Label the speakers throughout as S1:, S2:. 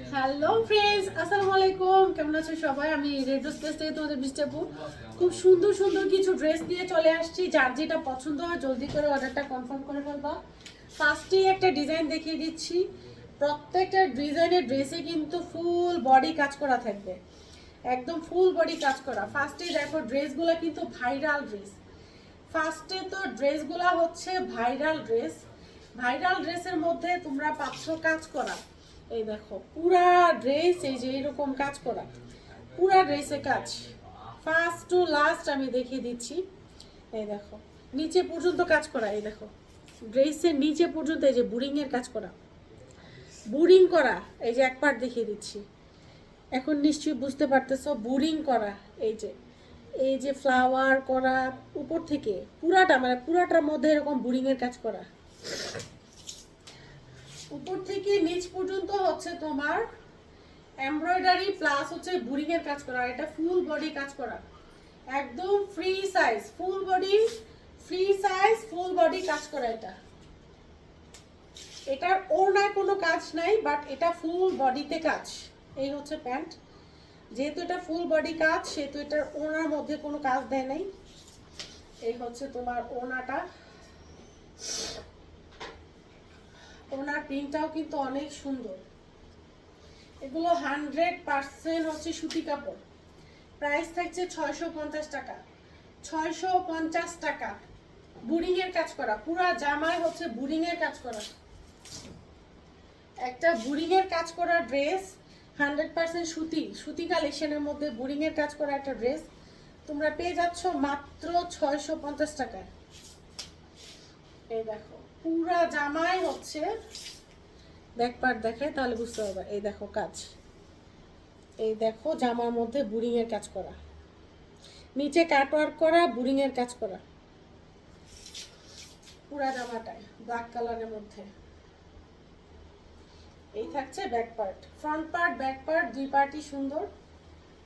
S1: Hello friends আসসালামু আলাইকুম কেমন আছো সবাই? আমি রেডিও স্পেস থেকে তোমাদের মিস্টাপু খুব সুন্দর সুন্দর কিছু ড্রেস নিয়ে চলে আসছি। যার যেটা পছন্দ হয়, জলদি করে অর্ডারটা কনফার্ম করে ফেলবা। ফার্স্টেই একটা ডিজাইন দেখিয়ে দিচ্ছি। প্রত্যেকটা ডিজাইনের ড্রেসে কিন্তু ফুল বডি কাজ করা থাকবে। একদম ফুল বডি কাজ করা। ফার্স্টেই দেখো ড্রেসগুলো কিন্তু ভাইরাল ড্রেস ফার্স্টে তো ড্রেসগুলো হচ্ছে ভাইরাল ড্রেস ভাইরাল ড্রেসের মধ্যে তোমরা পাচ্ছ কাজ করা। এই দেখো, পুরা ড্রেস এই যে এরকম কাজ করা, পুরা ড্রেসে কাজ। ফার্স্ট টু লাস্ট আমি দেখিয়ে দিচ্ছি। এই দেখো, নিচে পর্যন্ত কাজ করা, এই দেখো ড্রেসের নিচে পর্যন্ত এই যে বুরিং এর কাজ করা। বুরিং করা, এই যে এক পার্ট দেখিয়ে দিচ্ছি। এখন নিশ্চয়ই বুঝতে পারতেছো বুরিং করা, এই যে এই যে ফ্লাওয়ার করা, উপর থেকে, পুরাটা মানে পুরাটার মধ্যে এরকম বুরিং এর কাজ করা। উপর থেকে নিচ পর্যন্ত হচ্ছে তোমার এমব্রয়ডারি প্লাস হচ্ছে বুরিং এর কাজ করা এটা ফুল বডি কাজ করা। একদম free size full body free size full body কাজ করা এটা। এটার ওড়নায় কোনো কাজ নাই বাট এটা ফুল বডিতে কাজ। এই হচ্ছে প্যান্ট যেহেতু এটা ফুল বডি কাজ, সেহেতু এটার ওনার মধ্যে কোনো কাজ দেয় নাই। এই হচ্ছে তোমার ওনাটা ওনার প্রিন্টটাও কিন্তু অনেক সুন্দর। এগুলো হান্ড্রেড পার্সেন্ট হচ্ছে সুতি কাপড়। প্রাইস থাকছে ছয়শো পঞ্চাশ টাকা। ছয়শো পঞ্চাশ টাকা। বুরিং এর কাজ করা। পুরা জামায় হচ্ছে বুরিং এর কাজ করা। একটা বুরিং এর কাজ করা ড্রেস হান্ড্রেড পার্সেন্ট সুতি। সুতি কালেকশনের মধ্যে বুরিং এর কাজ করা একটা ড্রেস। তোমরা পেয়ে যাচ্ছ মাত্র ছয়শো পঞ্চাশ টাকায়। এই দেখো। পুরা জামাই হচ্ছে। ব্যাক পার্ট দেখে, তাহলে বুঝতে পারবে। এই দেখো কাজ। এই দেখো জামার মধ্যে বুরিং এর কাজ করা। নিচে কাটওয়ার্ক করা বুরিং এর কাজ করা। পুরা জামাটায় ব্ল্যাক কালারের মধ্যে। এই থাকছে back part front part back part দুই পার্টই সুন্দর।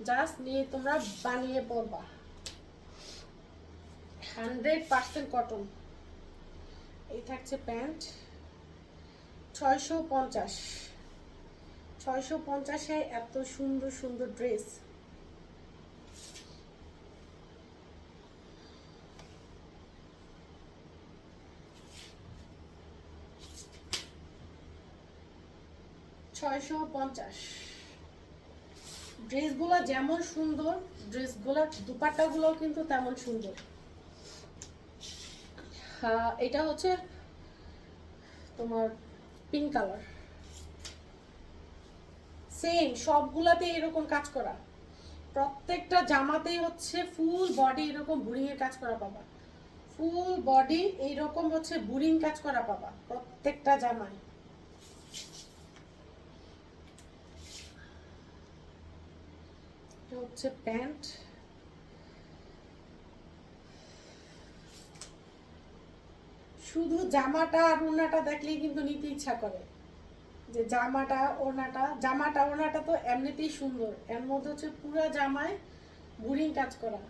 S1: জাস্ট নিয়ে তোমরা বানিয়ে পরবা। হান্ড্রেড পার্সেন্ট কটন এই থাকছে প্যান্ট। ছয়শো পঞ্চাশ। ছয়শো পঞ্চাশে এত সুন্দর সুন্দর ড্রেস। ছয়শো পঞ্চাশ। ড্রেসগুলো যেমন সুন্দর, ড্রেসগুলোর দুপাট্টাগুলোও কিন্তু তেমন সুন্দর। এটা হচ্ছে তোমার পিঙ্ক কালার সেম সবগুলাতে এরকম কাজ করা। প্রত্যেকটা জামাতেই হচ্ছে ফুল বডি এরকম বুরিং এর কাজ করা পাবা। ফুল বডি এইরকম হচ্ছে বুড়িং কাজ করা পাবা, প্রত্যেকটা জামায় হচ্ছে প্যান্ট। শুধু জামাটা আর ওনাটা দেখলেই কিন্তু নিতে ইচ্ছা করে। যে জামাটা, ওড়নাটা জামাটা, ওড়নাটা তো এমনিতেই সুন্দর। এর মধ্যে হচ্ছে পুরো জামায় বুড়িং কাজ করা।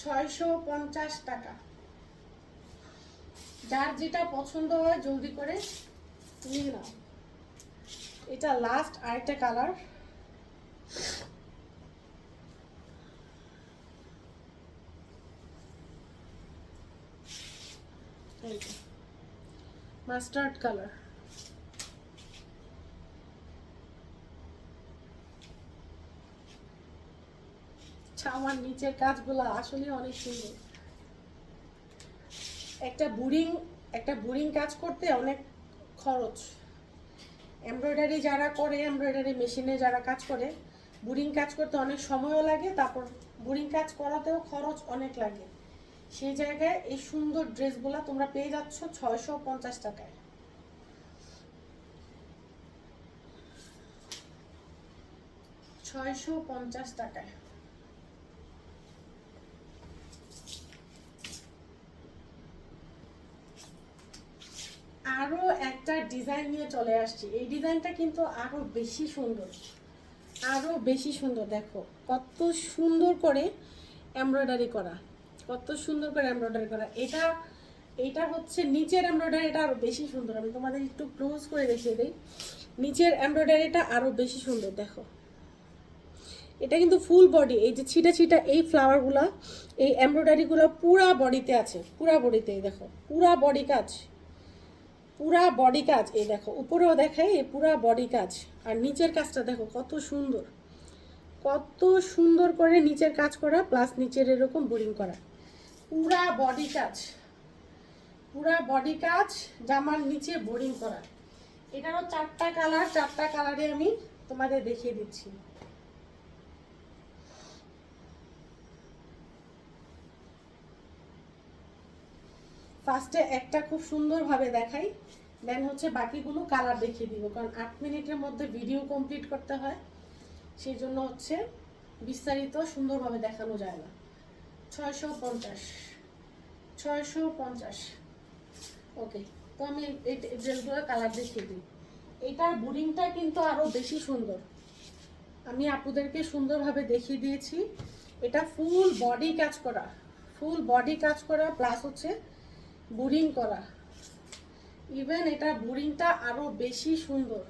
S1: ছয়শো পঞ্চাশ টাকা। যার যেটা পছন্দ হয় জলদি করে নিয়ে নাও। এটা লাস্ট আরেকটা কালার মাস্টার্ড কালার আমার নিচের কাজগুলো আসলে অনেক সুন্দর। একটা বুরিং একটা বুরিং কাজ করতে অনেক খরচ। এমব্রয়ডারি যারা করে এমব্রয়ডারি মেশিনে যারা কাজ করে, বুরিং কাজ করতে অনেক সময়ও লাগে, তারপর বুরিং কাজ করাতেও খরচ অনেক লাগে। সেই জায়গায় এই সুন্দর ড্রেসগুলো তোমরা পেয়ে যাচ্ছ ছয়শো পঞ্চাশ টাকায়। ছয়শো পঞ্চাশ টাকায়। আরও একটা ডিজাইন নিয়ে চলে আসছি। এই ডিজাইনটা কিন্তু আরও বেশি সুন্দর। আরও বেশি সুন্দর, দেখো। কত সুন্দর করে এমব্রয়ডারি করা। কত সুন্দর করে এমব্রয়ডারি করা। এটা এইটা হচ্ছে নিচের এমব্রয়ডারিটা আরও বেশি সুন্দর। আমি তোমাদের একটু ক্লোজ করে দেখিয়ে দিই। নিচের এমব্রয়ডারিটা আরও বেশি সুন্দর, দেখো। এটা কিন্তু ফুল বডি এই যে ছিটা ছিটা এই ফ্লাওয়ারগুলো এই এমব্রয়ডারিগুলো পুরা বডিতে আছে, পুরা বডিতে এই দেখো। পুরা বডি কাজ, পুরা বডি কাজ। এই দেখো, উপরেও দেখাই, এই পুরা বডি কাজ। আর নিচের কাজটা দেখো, কত সুন্দর। কত সুন্দর করে নিচের কাজ করা প্লাস নিচের এরকম বোরিং করা। পুরা বডি কাজ। পুরা বডি কাজ, জামার নিচে বোরিং করা। এটারও চারটা কালার চারটা কালারে আমি তোমাদের দেখিয়ে দিচ্ছি। ফার্স্টে একটা খুব সুন্দরভাবে দেখাই দেন হচ্ছে বাকিগুলো কালার দেখিয়ে দিব, কারণ আট মিনিটের মধ্যে ভিডিও কমপ্লিট করতে হয়। সেই জন্য হচ্ছে বিস্তারিত সুন্দরভাবে দেখানো যায় না। ছয়শো পঞ্চাশ। ছয়শো পঞ্চাশ। ওকে, তো আমি এই ড্রেসগুলোর কালার দেখিয়ে দিই। এটার বোরিংটা কিন্তু আরও বেশি সুন্দর। আমি আপুদেরকে সুন্দরভাবে দেখিয়ে দিয়েছি। এটা ফুল বডি কাজ করা। ফুল বডি কাজ করা প্লাস হচ্ছে বোরিং করা। ইভেন এটা বোরিংটা আরও বেশি সুন্দর।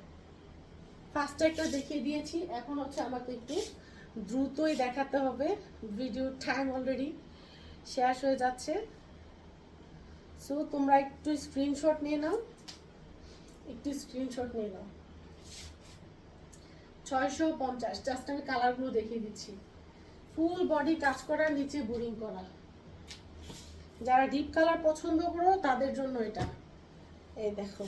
S1: ফার্স্টে একটা দেখিয়ে দিয়েছি। এখন হচ্ছে আমাকে একটু দ্রুতই দেখাতে হবে। ভিডিও টাইম অলরেডি শেষ হয়ে যাচ্ছে। সো তোমরা একটু স্ক্রিনশট নিয়ে নাও। একটু স্ক্রিনশট নিয়ে নাও। ছয়শো পঞ্চাশ জাস্ট আমি কালারগুলো দেখিয়ে দিচ্ছি। ফুল বডি কাজ করা, নিচে বোরিং করা। যারা ডিপ কালার পছন্দ করো, তাদের জন্য এটা। এই দেখো।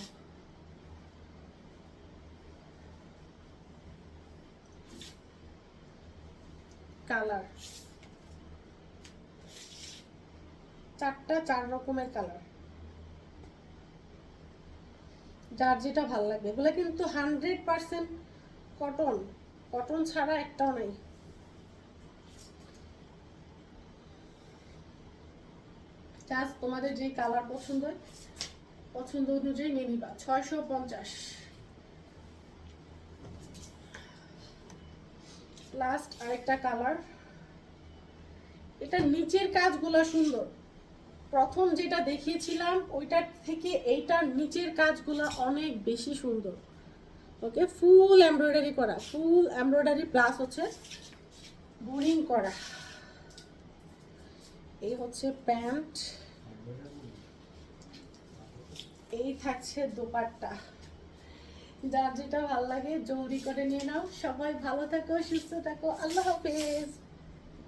S1: কালার। চারটা চার রকমের কালার। যার যেটা ভালো লাগবে। এগুলো কিন্তু হান্ড্রেড পার্সেন্ট কটন কটন ছাড়া একটাও নাই। তোমাদের যে কালার পছন্দ পছন্দ অনুযায়ী নিয়ে নিবা। ছয়শো পঞ্চাশ। লাস্ট আরেকটা কালার এটা নিচের কাজগুলো সুন্দর। প্রথম যেটা দেখিয়েছিলাম, ওইটার থেকে এইটার নিচের কাজগুলো অনেক বেশি সুন্দর। ওকে ফুল এমব্রয়ডারি করা ফুল এমব্রয়ডারি প্লাস হচ্ছে বোরিং করা। এই হচ্ছে প্যান্ট। এই থাকছে দোপাট্টা। যার যেটা ভালো লাগে জলদি করে নিয়ে নাও। সবাই ভালো থাকো, সুস্থ থাকো। আল্লাহ হাফেজ।